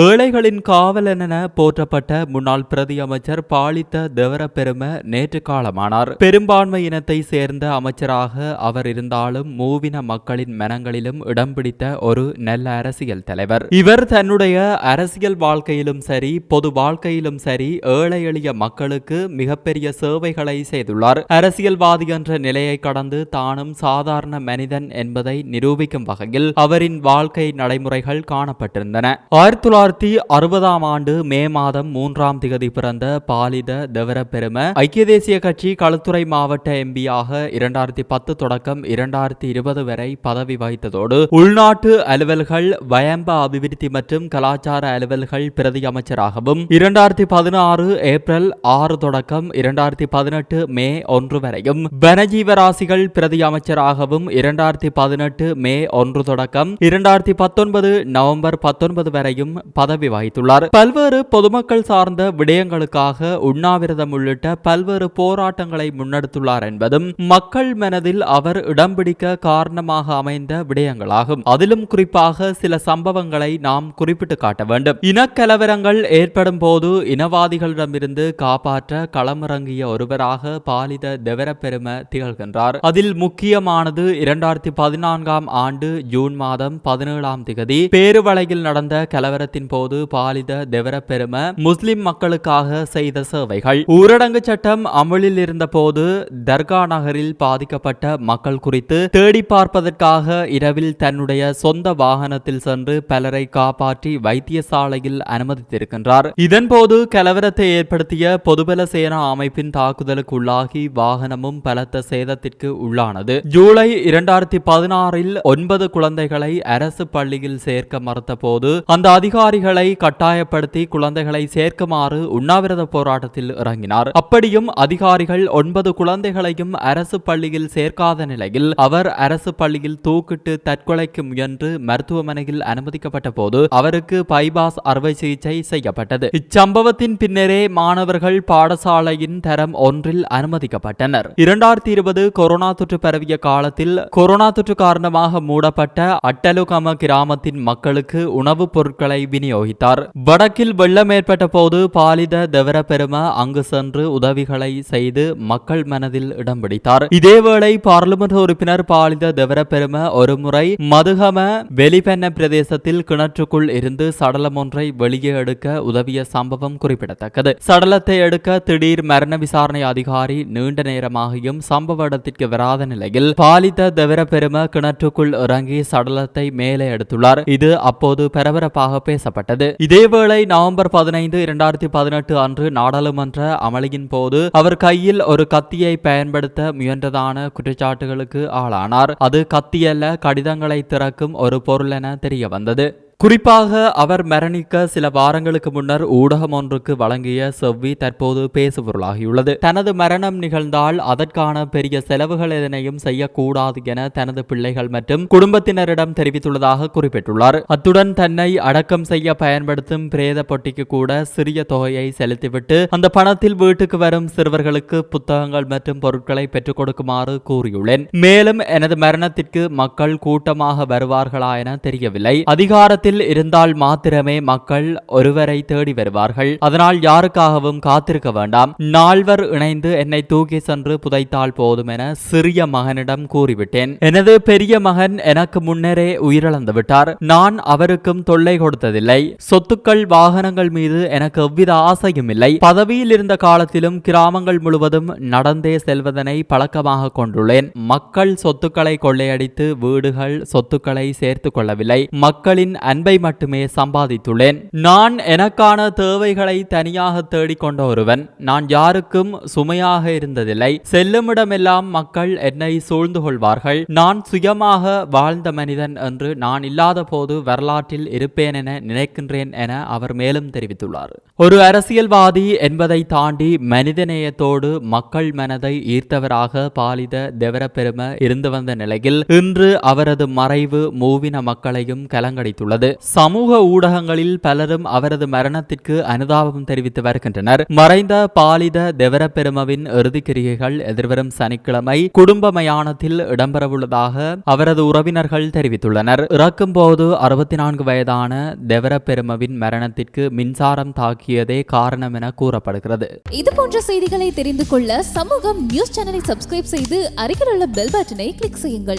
ஏழைகளின் காவலனென போற்றப்பட்ட முன்னாள் பிரதி அமைச்சர் பாலித்த தேவரப்பெரும நேற்று காலமானார். பெரும்பான்மை இனத்தை சேர்ந்த அமைச்சராக அவர் இருந்தாலும் மூவின மக்களின் மனங்களிலும் இடம் பிடித்த ஒரு நல்ல அரசியல் தலைவர். இவர் தன்னுடைய அரசியல் வாழ்க்கையிலும் சரி பொது வாழ்க்கையிலும் சரி ஏழை எளிய மக்களுக்கு மிகப்பெரிய சேவைகளை செய்துள்ளார். அரசியல்வாதி என்ற நிலையை கடந்து தானும் சாதாரண மனிதன் என்பதை நிரூபிக்கும் வகையில் அவரின் வாழ்க்கை நடைமுறைகள் காணப்பட்டிருந்தன. ஆயிரத்தி இரண்டாயிரத்தி அறுபதாம் ஆண்டு மே மாதம் மூன்றாம் திகதி பிறந்த பாலித தெவர பெரும ஐக்கிய தேசிய கட்சி களுத்துறை மாவட்ட எம்பியாக இரண்டாயிரத்தி பத்து தொடக்கம் இரண்டாயிரத்தி இருபது வரை பதவி வகித்ததோடு உள்நாட்டு அலுவல்கள் வயம்ப அபிவிருத்தி மற்றும் கலாச்சார அலுவல்கள் பிரதி அமைச்சராகவும் இரண்டாயிரத்தி பதினாறு ஏப்ரல் ஆறு தொடக்கம் இரண்டாயிரத்தி பதினெட்டு மே ஒன்று வரையும் வனஜீவராசிகள் பிரதி அமைச்சராகவும் இரண்டாயிரத்தி பதினெட்டு மே ஒன்று தொடக்கம் இரண்டாயிரத்தி பத்தொன்பது நவம்பர் பத்தொன்பது வரையும் பதவி வகித்துள்ளார். பல்வேறு பொதுமக்கள் சார்ந்த விடயங்களுக்காக உண்ணாவிரதம் உள்ளிட்ட பல்வேறு போராட்டங்களை முன்னெடுத்துள்ளார் என்பதும் மக்கள் மனதில் அவர் இடம் பிடிக்க காரணமாக அமைந்த விடயங்களாகும். அதிலும் குறிப்பாக சில சம்பவங்களை நாம் குறிப்பிட்டு காட்ட வேண்டும். இனக்கலவரங்கள் ஏற்படும் போது இனவாதிகளிடமிருந்து காப்பாற்ற களமிறங்கிய ஒருவராக பாலித தெவரப்பெரும திகழ்கின்றார். அதில் முக்கியமானது இரண்டாயிரத்தி பதினான்காம் ஆண்டு ஜூன் மாதம் பதினேழாம் திகதி பேருவளையில் நடந்த கலவரத்தின் போது பாலித பெரும முஸ்லிம் மக்களுக்காக செய்த சேவைகள். ஊரடங்கு சட்டம் அமலில் இருந்த போது தர்கா நகரில் பாதிக்கப்பட்ட மக்கள் குறித்து தேடி பார்ப்பதற்காக இரவில் தன்னுடைய சொந்த வாகனத்தில் சென்று பலரை காப்பாற்றி வைத்தியசாலையில் அனுமதித்திருக்கின்றார். இதன்போது கலவரத்தை ஏற்படுத்திய பொதுபல சேனா அமைப்பின் தாக்குதலுக்கு உள்ளாகி வாகனமும் பலத்த சேதத்திற்கு உள்ளானது. ஜூலை இரண்டாயிரத்தி பதினாறில் ஒன்பது குழந்தைகளை அரசு பள்ளியில் சேர்க்க மறுத்த போது அந்த அதிகாரிகளை கட்டாயப்படுத்தி குழந்தைகளை சேர்க்குமாறு உண்ணாவிரத போராட்டத்தில் இறங்கினார். அப்படியும் அதிகாரிகள் ஒன்பது குழந்தைகளையும் அரசு பள்ளியில் சேர்க்காத நிலையில் அவர் அரசு பள்ளியில் தூக்கிட்டு தற்கொலைக்கு முயன்று மருத்துவமனையில் அனுமதிக்கப்பட்ட போது அவருக்கு பைபாஸ் அறுவை சிகிச்சை செய்யப்பட்டது. இச்சம்பவத்தின் பின்னரே மாணவர்கள் பாடசாலையின் தரம் ஒன்றில் அனுமதிக்கப்பட்டனர். இரண்டாயிரத்தி இருபது கொரோனா தொற்று பரவிய காலத்தில் கொரோனா தொற்று காரணமாக மூடப்பட்ட அட்டலுகம கிராமத்தின் மக்களுக்கு உணவுப் பொருட்களை விநியோகித்தார். வடக்கில் வெள்ளம் ஏற்பட்ட போது பாலித தெவர பெரும அங்கு சென்று உதவிகளை செய்து மக்கள் மனதில் இடம் பிடித்தார். இதேவேளை பார்லிமெண்ட் உறுப்பினர் பாலித தெவர பெரும ஒருமுறை மதுகம வெளிப்பெண்ண பிரதேசத்தில் கிணற்றுக்குள் இருந்து சடலம் ஒன்றை வெளியே எடுக்க உதவிய சம்பவம் குறிப்பிடத்தக்கது. சடலத்தை எடுக்க திடீர் மரண விசாரணை அதிகாரி நீண்ட நேரமாகியும் சம்பவ இடத்திற்கு வராத நிலையில் பாலித தெவர பெரும கிணற்றுக்குள் இறங்கி சடலத்தை மேலே எடுத்துள்ளார். இது அப்போது பரபரப்பாக பேசப்பட்டது. இதேவேளை நவம்பர் பதினைந்து இரண்டாயிரத்தி பதினெட்டு அன்று நாடாளுமன்ற அமளியின் போது அவர் கையில் ஒரு கத்தியை பயன்படுத்த முயன்றதான குற்றச்சாட்டுகளுக்கு ஆளானார். அது கத்தியல்ல கடிதங்களை திறக்கும் ஒரு பொருள் என தெரிய வந்தது குறிப்பாக அவர் மரணிக்க சில வாரங்களுக்கு முன்னர் ஊடகம் ஒன்றுக்கு வழங்கிய செவ்வி தற்போது பேசுபொருளாகியுள்ளது. தனது மரணம் நிகழ்ந்தால் அதற்கான பெரிய செலவுகள் எதனையும் செய்யக்கூடாது என தனது பிள்ளைகள் மற்றும் குடும்பத்தினரிடம் தெரிவித்துள்ளதாக குறிப்பிட்டுள்ளார். அத்துடன் தன்னை அடக்கம் செய்ய பயன்படுத்தும் பிரேத பொட்டிக்கு கூட சிறிய தொகையை செலுத்திவிட்டு அந்த பணத்தில் வீட்டுக்கு வரும் சிறுவர்களுக்கு புத்தகங்கள் மற்றும் பொருட்களை பெற்றுக் கொடுக்குமாறு கூறியுள்ளேன். மேலும் எனது மரணத்திற்கு மக்கள் கூட்டமாக வருவார்களா என தெரியவில்லை. அதிகாரத்தில் இடத்தில் இருந்தால் மாத்திரமே மக்கள் ஒருவரை தேடி வருவார்கள். அதனால் யாருக்காகவும் காத்திருக்க வேண்டாம். நால்வர் இணைந்து என்னை தூக்கி சென்று புதைத்தால் போதும் என சிறிய மகனிடம் கூறிவிட்டேன். எனது பெரிய மகன் எனக்கு முன்னரே உயிரிழந்து விட்டார். நான் அவருக்கும் தொல்லை கொடுத்ததில்லை. சொத்துக்கள் வாகனங்கள் மீது எனக்கு எவ்வித ஆசையும் இல்லை. பதவியில் இருந்த காலத்திலும் கிராமங்கள் முழுவதும் நடந்தே செல்வதனை பழக்கமாக கொண்டுள்ளேன். மக்கள் சொத்துக்களை கொள்ளையடித்து வீடுகள் சொத்துக்களை சேர்த்து கொள்ளவில்லை. மக்களின் மட்டுமே சம்பாதித்துள்ளேன். நான் எனக்கான தேவைகளை தனியாக தேடிக்கொண்ட ஒருவன் நான் யாருக்கும் சுமையாக இருந்ததில்லை. செல்லுமிடமெல்லாம் மக்கள் என்னை சூழ்ந்து கொள்வார்கள். நான் சுயமாக வாழ்ந்த மனிதன் என்று நான் இல்லாத போது வரலாற்றில் இருப்பேன் என நினைக்கின்றேன் என அவர் மேலும் தெரிவித்துள்ளார். ஒரு அரசியல்வாதி என்பதை தாண்டி மனிதநேயத்தோடு மக்கள் மனதை ஈர்த்தவராக பாலித தெவரப்பெரும இருந்து வந்த நிலையில் இன்று அவரது மறைவு மூவின மக்களையும் கலங்கடித்துள்ளது. சமூக ஊடகங்களில் பலரும் அவரது மரணத்திற்கு அனுதாபம் தெரிவித்து வருகின்றனர். மறைந்த பாலித தெவரப்பெருமவின் இறுதிக்கிரிகைகள் எதிர்வரும் சனிக்கிழமை குடும்ப மயானத்தில் இடம்பெறவுள்ளதாக அவரது உறவினர்கள் தெரிவித்துள்ளனர். இறக்கும் போது அறுபத்தி நான்கு வயதான தெவரப்பெருமவின் மரணத்திற்கு மின்சாரம் தாக்கியதே காரணம் என கூறப்படுகிறது. இது போன்ற செய்திகளை தெரிந்து கொள்ள சமூகம் நியூஸ் சேனலை சப்ஸ்கிரைப் செய்து அருகில் உள்ள பெல் பட்டனை கிளிக் செய்யுங்கள்.